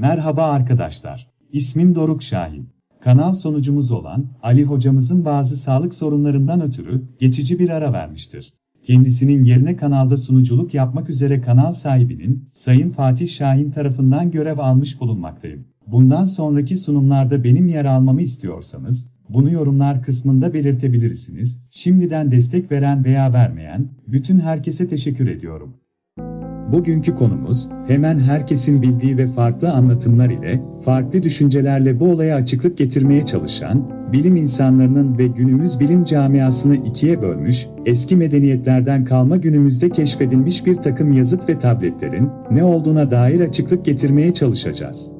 Merhaba arkadaşlar. İsmim Doruk Şahin. Kanal sonucumuz olan Ali hocamızın bazı sağlık sorunlarından ötürü geçici bir ara vermiştir. Kendisinin yerine kanalda sunuculuk yapmak üzere kanal sahibinin Sayın Fatih Şahin tarafından görev almış bulunmaktayım. Bundan sonraki sunumlarda benim yer almamı istiyorsanız bunu yorumlar kısmında belirtebilirsiniz. Şimdiden destek veren veya vermeyen bütün herkese teşekkür ediyorum. Bugünkü konumuz, hemen herkesin bildiği ve farklı anlatımlar ile, farklı düşüncelerle bu olaya açıklık getirmeye çalışan, bilim insanlarının ve günümüz bilim camiasını ikiye bölmüş, eski medeniyetlerden kalma günümüzde keşfedilmiş bir takım yazıt ve tabletlerin ne olduğuna dair açıklık getirmeye çalışacağız.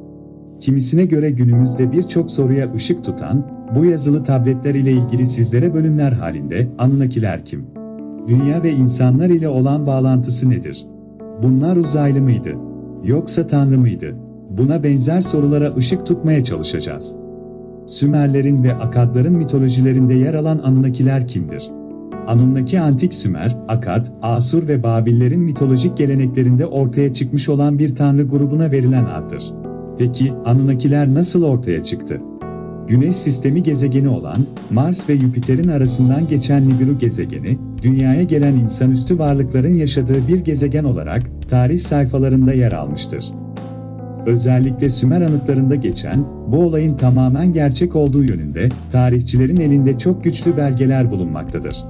Kimisine göre günümüzde birçok soruya ışık tutan, bu yazılı tabletler ile ilgili sizlere bölümler halinde Anunnakiler kim? Dünya ve insanlar ile olan bağlantısı nedir? Bunlar uzaylı mıydı? Yoksa tanrı mıydı? Buna benzer sorulara ışık tutmaya çalışacağız. Sümerlerin ve Akadların mitolojilerinde yer alan Anunnakiler kimdir? Anunnaki antik Sümer, Akad, Asur ve Babillerin mitolojik geleneklerinde ortaya çıkmış olan bir tanrı grubuna verilen addır. Peki Anunnakiler nasıl ortaya çıktı? Güneş sistemi gezegeni olan Mars ve Jüpiter'in arasından geçen Nibiru gezegeni, dünyaya gelen insanüstü varlıkların yaşadığı bir gezegen olarak tarih sayfalarında yer almıştır. Özellikle Sümer anıtlarında geçen bu olayın tamamen gerçek olduğu yönünde tarihçilerin elinde çok güçlü belgeler bulunmaktadır.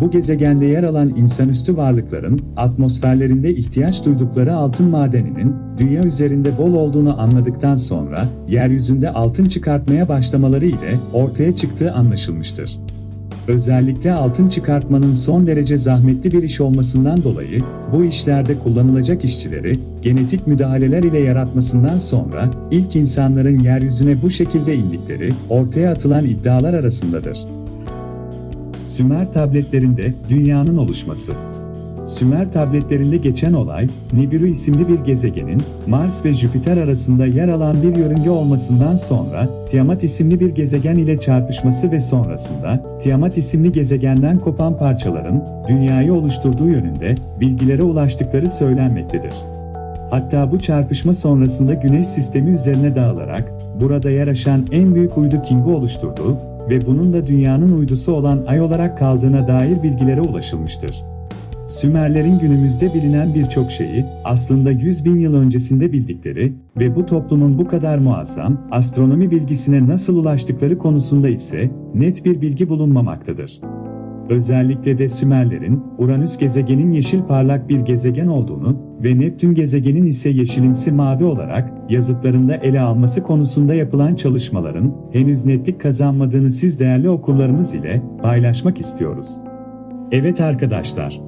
Bu gezegende yer alan insanüstü varlıkların atmosferlerinde ihtiyaç duydukları altın madeninin dünya üzerinde bol olduğunu anladıktan sonra yeryüzünde altın çıkartmaya başlamaları ile ortaya çıktığı anlaşılmıştır. Özellikle altın çıkartmanın son derece zahmetli bir iş olmasından dolayı bu işlerde kullanılacak işçileri genetik müdahaleler ile yaratmasından sonra ilk insanların yeryüzüne bu şekilde indikleri ortaya atılan iddialar arasındadır. Sümer tabletlerinde dünyanın oluşması. Sümer tabletlerinde geçen olay, Nibiru isimli bir gezegenin Mars ve Jüpiter arasında yer alan bir yörünge olmasından sonra Tiamat isimli bir gezegen ile çarpışması ve sonrasında Tiamat isimli gezegenden kopan parçaların dünyayı oluşturduğu yönünde bilgilere ulaştıkları söylenmektedir. Hatta bu çarpışma sonrasında Güneş sistemi üzerine dağılarak burada yer aşan en büyük uydu King'i oluşturduğu ve bunun da dünyanın uydusu olan Ay olarak kaldığına dair bilgilere ulaşılmıştır. Sümerlerin günümüzde bilinen birçok şeyi aslında 100 bin yıl öncesinde bildikleri ve bu toplumun bu kadar muazzam astronomi bilgisine nasıl ulaştıkları konusunda ise net bir bilgi bulunmamaktadır. Özellikle de Sümerlerin Uranüs gezegenin yeşil parlak bir gezegen olduğunu ve Neptün gezegenin ise yeşilimsi mavi olarak yazıtlarında ele alması konusunda yapılan çalışmaların henüz netlik kazanmadığını siz değerli okurlarımız ile paylaşmak istiyoruz. Evet arkadaşlar,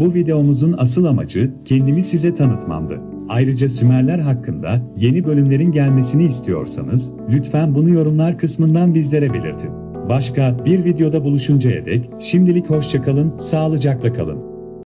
bu videomuzun asıl amacı kendimi size tanıtmamdı. Ayrıca Sümerler hakkında yeni bölümlerin gelmesini istiyorsanız lütfen bunu yorumlar kısmından bizlere belirtin. Başka bir videoda buluşuncaya dek şimdilik hoşçakalın, sağlıcakla kalın.